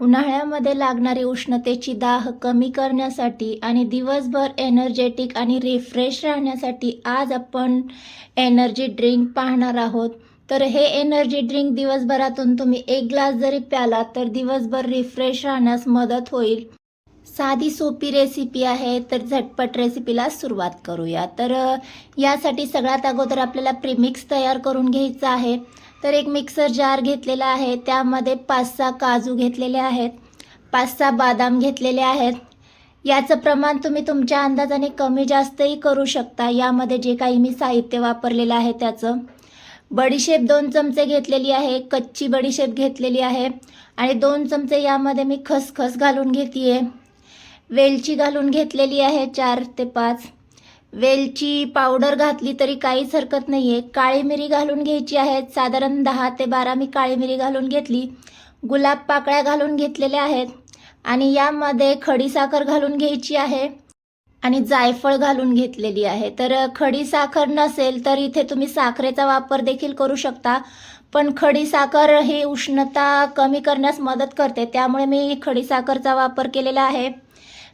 उन्हाळ्यामध्ये लागणारी उष्णतेची दाह कमी करण्यासाठी आणि दिवसभर एनर्जेटिक आणि रिफ्रेश राहण्यासाठी आज आपण एनर्जी ड्रिंक पाहणार आहोत. तर हे एनर्जी ड्रिंक दिवसभरातून तुम्ही एक ग्लास जरी प्याला तर दिवसभर रिफ्रेश राहण्यास मदत होईल. साधी सोपी रेसिपी आहे तर झटपट रेसिपीला सुरुवात करूया. तर यासाठी सगळ्यात अगोदर आपल्याला प्रीमिक्स तयार करून घ्यायचं आहे. तर एक मिक्सर जार घेतलेला आहे. त्यामध्ये पाच सहा काजू घेतलेले आहेत. पाच सहा बदाम घेतलेले आहेत. याचं प्रमाण तुम्ही तुमच्या अंदाजाने कमी जास्तही करू शकता. यामध्ये जे काही मी साहित्य वापरलेलं आहे त्याचं. बडीशेप दोन चमचे घेतलेली आहे. कच्ची बडीशेप घेतलेली आहे. आणि दोन चमचे यामध्ये मी खसखस घालून घेते वेलची घालून घेतलेली आहे चार ते पाच. वेलची पावडर घातली तरी काहीच हरकत नाही आहे काळी मिरी घालून घ्यायची आहेत. साधारण दहा ते बारा मी काळी मिरी घालून घेतली. गुलाब पाकळ्या घालून घेतलेल्या आहेत. आणि यामध्ये खडीसाखर घालून घ्यायची आहे. आणि जायफळ घालून घेतलेली आहे. तर खडी साखर नसेल तर इथे तुम्ही साखरेचा वापर देखील करू शकता. पण खडी साखर ही उष्णता कमी करण्यास मदत करते. त्यामुळे मी खडीसाखरचा वापर केलेला आहे.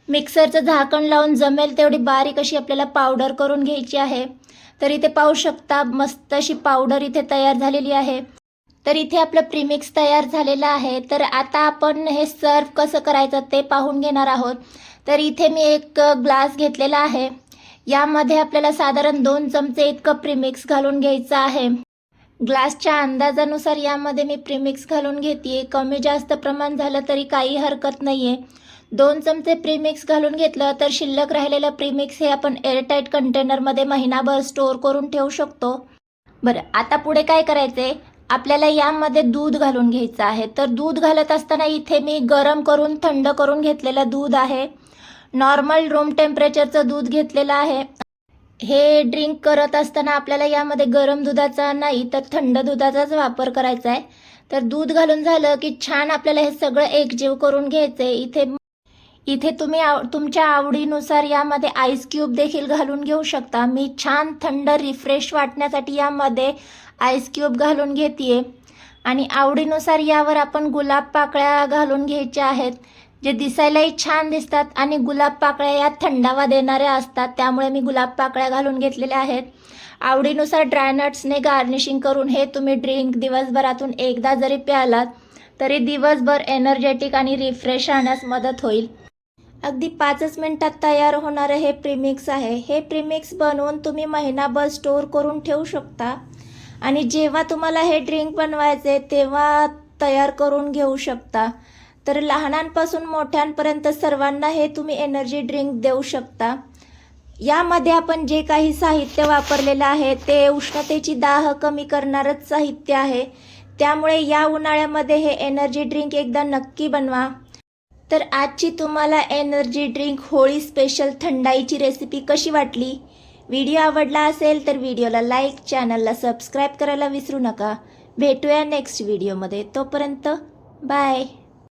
मिक्सरचं झाकण लावून जमेल तेवढी बारीक अशी आपल्याला पावडर करून घ्यायची आहे. तर इथे पाहू शकता मस्त अशी पावडर इथे तयार झालेली आहे. तर इथे आपलं प्रीमिक्स तयार झालेलं आहे. तर आता आपण हे सर्व कसं करायचं ते पाहून घेणार आहोत. तर इथे मी एक ग्लास घेतलेला आहे. यामध्ये आपल्याला साधारण दोन चमचे इतकं प्रीमिक्स घालून घ्यायचं आहे. ग्लासच्या अंदाजानुसार यामध्ये मी प्रीमिक्स घालून घेते कमी जास्त प्रमाण झालं तरी काही हरकत नाही आहे दोन चमचे प्रीमिक्स घालून घेतलं तर शिल्लक राहिलेलं प्रीमिक्स हे आपण एअरटाईट कंटेनरमध्ये महिनाभर स्टोअर करून ठेवू शकतो. बरं आता पुढे काय करायचे आपल्याला यामध्ये दूध घालून घ्यायचं आहे. तर दूध घालत असताना इथे मी गरम करून थंड करून घेतलेलं दूध आहे. नॉर्मल रूम टेम्परेचरचं दूध घेतलेलं आहे. हे ड्रिंक करत असताना आपल्याला यामध्ये गरम दुधाचा नाही तर थंड दुधाचाच वापर करायचा आहे. तर दूध घालून झालं की छान आपल्याला हे सगळं एकजीव करून घ्यायचं आहे. इथे इथे तुम्ही आव तुमच्या आवडीनुसार यामध्ये आईस क्यूब देखील घालून घेऊ शकता. मी छान थंड रिफ्रेश वाटण्यासाठी यामध्ये आईस क्यूब घालून घेते आणि आवडीनुसार यावर आपण गुलाब पाकळ्या घालून घ्यायच्या आहेत. जे दिसायलाही छान दिसतात आणि गुलाब पाकळ्या या थंडावा देणाऱ्या असतात त्यामुळे मी गुलाब पाकळ्या घालून घेतलेल्या आहेत. आवडीनुसार ड्रायनट्सने गार्निशिंग करून हे तुम्ही ड्रिंक दिवसभरातून एकदा जरी प्यालात तरी दिवसभर एनर्जेटिक आणि रिफ्रेश राहण्यास मदत होईल. अगदी पाचच मिनटात तयार होणारं हे प्रीमिक्स आहे. हे प्रीमिक्स बनवून तुम्ही महिनाभर स्टोअर करून ठेवू शकता. आणि जेव्हा तुम्हाला हे ड्रिंक बनवायचे तेव्हा तयार करून घेऊ शकता. तर लहानांपासून मोठ्यांपर्यंत सर्वांना हे तुम्ही एनर्जी ड्रिंक देऊ शकता. यामध्ये आपण जे काही साहित्य वापरलेलं आहे ते उष्णतेची दाह कमी करणारच साहित्य आहे. त्यामुळे या उन्हाळ्यामध्ये हे एनर्जी ड्रिंक एकदा नक्की बनवा. तर आजची तुम्हाला एनर्जी ड्रिंक होळी स्पेशल थंडाईची रेसिपी कशी वाटली? व्हिडिओ आवडला असेल तर व्हिडिओला लाईक चॅनलला सबस्क्राईब करायला विसरू नका. भेटूया नेक्स्ट व्हिडिओमध्ये तोपर्यंत बाय